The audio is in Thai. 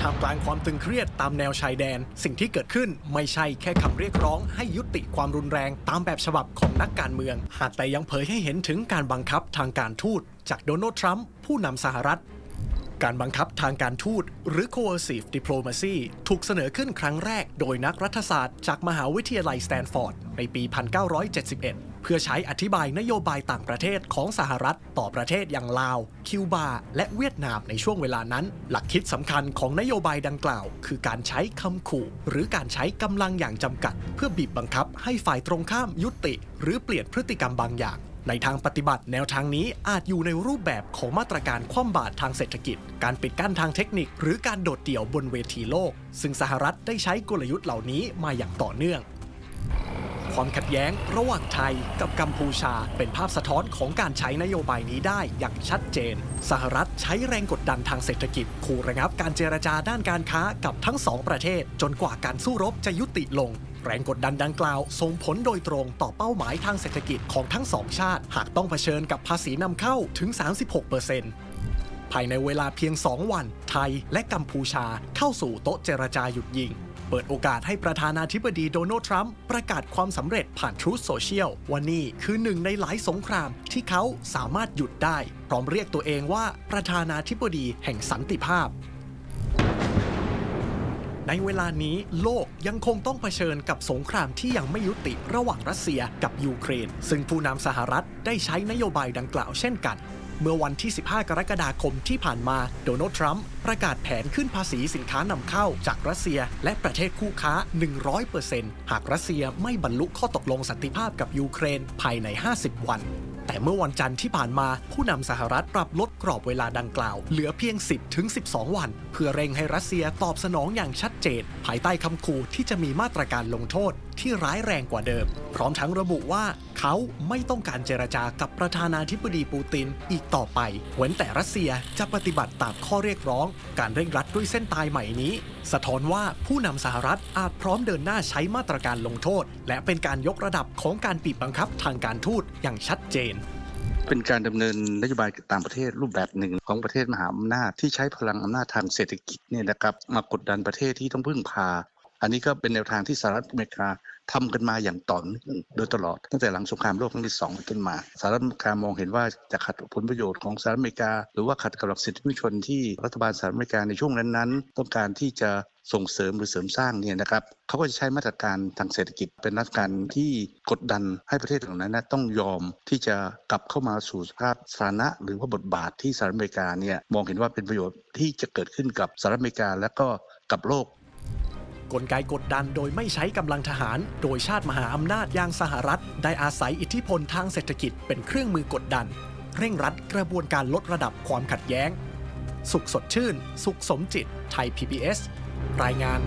ท่ามกลางความตึงเครียดตามแนวชายแดน สิ่งที่เกิดขึ้นไม่ใช่แค่คำเรียกร้องให้ยุติความรุนแรงตามแบบฉบับของนักการเมือง หากแต่ยังเผยให้เห็นถึงการบังคับทางการทูตจากโดนัลด์ทรัมป์ผู้นำสหรัฐการบังคับทางการทูตหรือ coercive diplomacy ถูกเสนอขึ้นครั้งแรกโดยนักรัฐศาสตร์จากมหาวิทยาลัยสแตนฟอร์ด ในปี 1971 เพื่อใช้อธิบายนโยบายต่างประเทศของสหรัฐต่อประเทศอย่างลาว คิวบา และเวียดนามในช่วงเวลานั้น หลักคิดสำคัญของนโยบายดังกล่าว คือการใช้คำขู่ หรือการใช้กำลังอย่างจำกัด เพื่อบีบบังคับให้ฝ่ายตรงข้ามยุติ หรือเปลี่ยนพฤติกรรมบางอย่างในทางปฏิบัติแนวทางนี้อาจอยู่ในรูปแบบของมาตรการคว่ำบาตรทางเศรษฐกิจ การปิดกั้นทางเทคนิค หรือการโดดเดี่ยวบนเวทีโลก ซึ่งสหรัฐได้ใช้กลยุทธ์เหล่านี้มาอย่างต่อเนื่อง ความขัดแย้งระหว่างไทยกับกัมพูชาเป็นภาพสะท้อนของการใช้นโยบายนี้ได้อย่างชัดเจน สหรัฐใช้แรงกดดันทางเศรษฐกิจขู่ระงับการเจรจาด้านการค้ากับทั้งสองประเทศ จนกว่าการสู้รบจะยุติลง แรงกดดันดังกล่าวส่งผลโดยตรงต่อเป้าหมายทางเศรษฐกิจของทั้งสองชาติ หากต้องเผชิญกับภาษีนำเข้าถึง 36%ภายในเวลาเพียง 2 วัน ไทยและกัมพูชาเข้าสู่โต๊ะเจรจาหยุดยิง เปิดโอกาสให้ประธานาธิบดีโดนัลด์ทรัมป์ประกาศความสำเร็จผ่าน Truth Social ว่านี่คือหนึ่งในหลายสงครามที่เขาสามารถหยุดได้ พร้อมเรียกตัวเองว่าประธานาธิบดีแห่งสันติภาพในเวลานี้โลกยังคงต้องเผชิญกับสงครามที่ยังไม่ยุติระหว่างรัสเซียกับยูเครน ซึ่งผู้นำสหรัฐได้ใช้นโยบายดังกล่าวเช่นกัน เมื่อวันที่ 15 กรกฎาคมที่ผ่านมา โดนัลด์ทรัมป์ประกาศแผนขึ้นภาษีสินค้านำเข้าจากรัสเซีย และประเทศคู่ค้า 100%หากรัสเซียไม่บรรลุข้อตกลงสันติภาพกับยูเครนภายใน 50 วัน แต่เมื่อวันจันทร์ที่ผ่านมาผู้นำสหรัฐปรับลดกรอบเวลาดังกล่าว เหลือเพียง 10ถึง12 วัน เพื่อเร่งให้รัสเซียตอบสนองอย่างชัดเจน ภายใต้คำขู่ที่จะมีมาตรการลงโทษที่ร้ายแรงกว่าเดิม พร้อมทั้งระบุว่าเขาไม่ต้องการเจรจากับประธานาธิบดีปูตินอีกต่อไปเว้นแต่รัสเซียจะปฏิบัติตามข้อเรียกร้อง การเร่งรัดด้วยเส้นตายใหม่นี้ สะท้อนว่าผู้นำสหรัฐอาจพร้อมเดินหน้าใช้มาตรการลงโทษ และเป็นการยกระดับของการบีบบังคับทางการทูตอย่างชัดเจน เป็นการดำเนินนโยบายต่างประเทศรูปแบบหนึ่งของประเทศมหาอำนาจที่ใช้พลังอำนาจทางเศรษฐกิจเนี่ยนะครับมากดดันประเทศที่ต้องพึ่งพา อันนี้ก็เป็นแนวทางที่สหรัฐอเมริกาทำกันมาอย่างต่อเนื่องโดยตลอดตั้งแต่หลังสงครามโลกครั้งที่สองเป็นต้นมาสหรัฐอเมริกามองเห็นว่าจะขัดผลประโยชน์ของสหรัฐอเมริกา หรือว่าขัดกับหลักสิทธิมนุษยชนที่รัฐบาลสหรัฐอเมริกาในช่วงนั้นๆ ต้องการที่จะส่งเสริมหรือเสริมสร้างเนี่ยนะครับเขาก็จะใช้มาตรการทางเศรษฐกิจเป็นมาตรการที่กดดันให้ประเทศเหล่านั้นนะต้องยอมที่จะกลับเข้ามาสู่สภาพสถานะ หรือว่าบทบาทที่สหรัฐอเมริกาเนี่ยมองเห็นว่าเป็นประโยชน์ที่จะเกิดขึ้นกับสหรัฐอเมริกาและก็กับโลก กลไกกดดันโดยไม่ใช้กำลังทหาร โดยชาติมหาอำนาจอย่างสหรัฐ ได้อาศัยอิทธิพลทางเศรษฐกิจเป็นเครื่องมือกดดัน เร่งรัดกระบวนการลดระดับความขัดแย้ง สุขสดชื่น สุขสมจิต ไทย PBS รายงาน